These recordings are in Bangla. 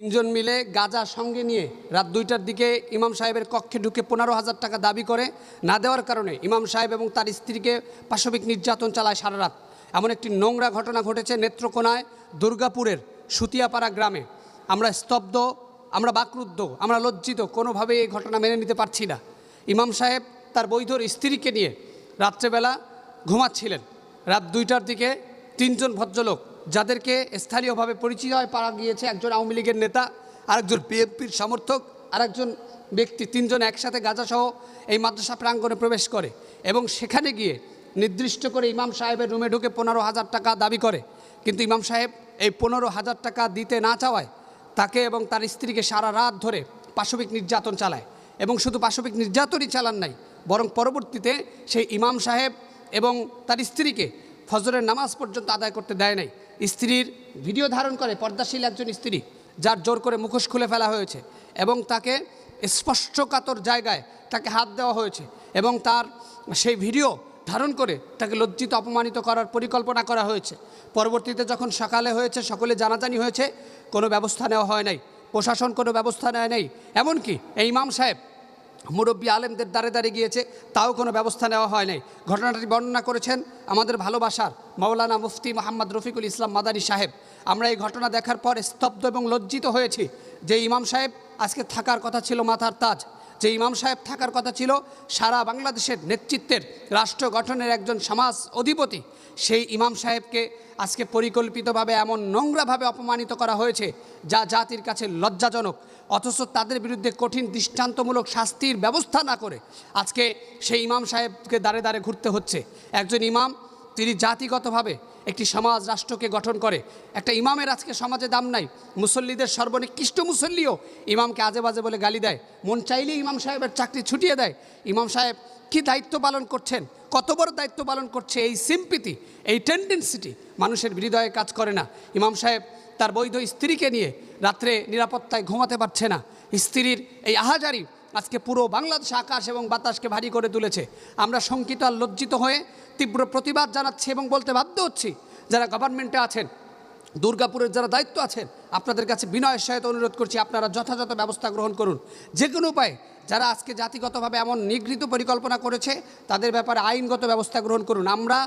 তিনজন মিলে গাজা সঙ্গে নিয়ে রাত দুইটার দিকে ইমাম সাহেবের কক্ষে ঢুকে পনেরো হাজার টাকা দাবি করে। না দেওয়ার কারণে ইমাম সাহেব এবং তার স্ত্রীকে পাশবিক নির্যাতন চালায় সারা রাত। এমন একটি নোংরা ঘটনা ঘটেছে নেত্রকোনায় দুর্গাপুরের সুতিয়াপাড়া গ্রামে। আমরা স্তব্ধ, আমরা বাকরুদ্ধ, আমরা লজ্জিত কোনোভাবে এই ঘটনা মেনে নিতে পারছি না। ইমাম সাহেব তার বৈধর স্ত্রীকে নিয়ে রাত্রেবেলা ঘুমাচ্ছিলেন। রাত দুইটার দিকে তিনজন ভদ্রলোক যাদেরকে স্থানীয়ভাবে পরিচিত হয় পাওয়া গিয়েছে। একজন আওয়ামী লীগের নেতা, আরেকজন বিএনপির সমর্থক, আরেকজন ব্যক্তি, তিনজন একসাথে গাজাসহ এই মাদ্রাসা প্রাঙ্গণে প্রবেশ করে এবং সেখানে গিয়ে নির্দিষ্ট করে ইমাম সাহেবের রুমে ঢুকে পনেরো হাজার টাকা দাবি করে। কিন্তু ইমাম সাহেব এই পনেরো হাজার টাকা দিতে না চাওয়ায় তাকে এবং তার স্ত্রীকে সারা রাত ধরে পাশবিক নির্যাতন চালায় এবং শুধু পাশবিক নির্যাতনই চালান নাই, বরং পরবর্তীতে সেই ইমাম সাহেব এবং তার স্ত্রীকে ফজরের নামাজ পর্যন্ত আদায় করতে দেয় নাই। স্ত্রীর ভিডিও ধারণ করে, পর্দাশীল একজন স্ত্রী, যার জোর করে মুখোশ খুলে ফেলা হয়েছে এবং তাকে স্পষ্টকাতর জায়গায় তাকে হাত দেওয়া হয়েছে এবং তার সেই ভিডিও ধারণ করে তাকে লজ্জিত, অপমানিত করার পরিকল্পনা করা হয়েছে। পরবর্তীতে যখন সকালে হয়েছে, সকলে জানাজানি হয়েছে, কোনো ব্যবস্থা নেওয়া হয় নাই, প্রশাসন কোনো ব্যবস্থা নেয় নাই, এমনকি এই ইমাম সাহেব মুরব্বী আলেমদের দ্বারে দ্বারে গিয়েছে, তাও কোনো ব্যবস্থা নেওয়া হয় নাই। ঘটনাটি বর্ণনা করেছেন আমাদের ভালোবাসার মৌলানা মুফতি মোহাম্মদ রফিকুল ইসলাম মাদানী সাহেব। আমরা এই ঘটনা দেখার পর স্তব্ধ এবং লজ্জিত হয়েছি যে ইমাম সাহেব আজকে থাকার কথা ছিল মাথার তাজ। যে ইমাম সাহেব থাকার কথা ছিল, সারা বাংলাদেশের নেতৃত্বের রাষ্ট্র গঠনের একজন সমাজ অধিপতি, সেই ইমাম সাহেবকে আজকে পরিকল্পিতভাবে এমন নোংরাভাবে অপমানিত করা হয়েছে, যা জাতির কাছে লজ্জাজনক। অথচ তাদের বিরুদ্ধে কঠিন দৃষ্টান্তমূলক শাস্তির ব্যবস্থা না করে আজকে সেই ইমাম সাহেবকে দাঁড়ে দাঁড়ে ঘুরতে হচ্ছে। একজন ইমাম, তিনি জাতিগতভাবে একটি সমাজ রাষ্ট্রকে গঠন করে। একটা ইমামের আজকে সমাজে দাম নাই। মুসল্লিদের সর্বনিকৃষ্ট মুসল্লিও ইমামকে আজে বাজে বলে গালি দেয়। মন চাইলে ইমাম সাহেবের চাকরি ছুটিয়ে দেয়। ইমাম সাহেব কি দায়িত্ব পালন করছেন? কত বড় দায়িত্ব পালন করছে? এই সিম্পিতি এই টেন্ডেন্সিটি মানুষের হৃদয়ে কাজ করে না। ইমাম সাহেব তার বৈধ স্ত্রীকে নিয়ে রাত্রে নিরাপত্তায় ঘুমাতে পারছে না। স্ত্রীর এই আহাজারি আজকে পুরো বাংলাদেশ আকাশ এবং বাতাসকে ভারী করে তুলেছে। আমরা শঙ্কিত আর লজ্জিত হয়ে তীব্র প্রতিবাদ জানাচ্ছি এবং বলতে বাধ্য হচ্ছি যারা গভর্নমেন্টে আছেন, দুর্গাপুরের যারা দায়িত্ব আছেন, আপনাদের কাছে বিনয়ের সহায়তা অনুরোধ করছি, আপনারা যথাযথ ব্যবস্থা গ্রহণ করুন। যে কোনো উপায়ে যারা আজকে জাতিগতভাবে এমন নিগৃহীত পরিকল্পনা করেছে, তাদের ব্যাপারে আইনগত ব্যবস্থা গ্রহণ করুন। আমরা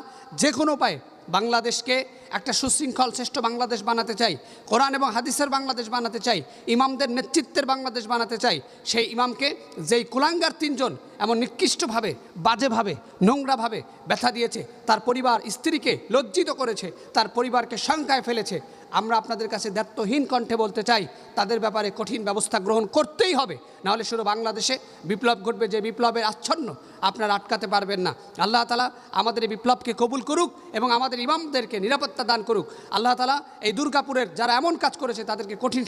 যে কোনো উপায়ে বাংলাদেশকে একটা সুশৃঙ্খল শ্রেষ্ঠ বাংলাদেশ বানাতে চাই, কোরআন এবং হাদিসের বাংলাদেশ বানাতে চাই, ইমামদের নেতৃত্বের বাংলাদেশ বানাতে চাই, সেই ইমামকে যেই কুলাঙ্গার তিনজন এমন নিকৃষ্টভাবে, বাজেভাবে, নোংরাভাবে ব্যথা দিয়েছে, তার পরিবার স্ত্রীকে লজ্জিত করেছে, তার পরিবারকে শঙ্কায় ফেলেছে, আমরা আপনাদের কাছে দায়িত্বহীন কণ্ঠে বলতে চাই, তাদের ব্যাপারে কঠিন ব্যবস্থা গ্রহণ করতেই হবে, নাহলে শুধু বাংলাদেশে বিপ্লব ঘটবে যে বিপ্লবের আচ্ছন্ন আপনারা আটকাতে পারবেন না। আল্লাহ তালা আমাদের এই বিপ্লবকে কবুল করুক এবং আমাদের ইমামদেরকে নিরাপত্তা দান করুক। আল্লাহ তালা এই দুর্গাপুরের যারা এমন কাজ করেছে তাদেরকে কঠিন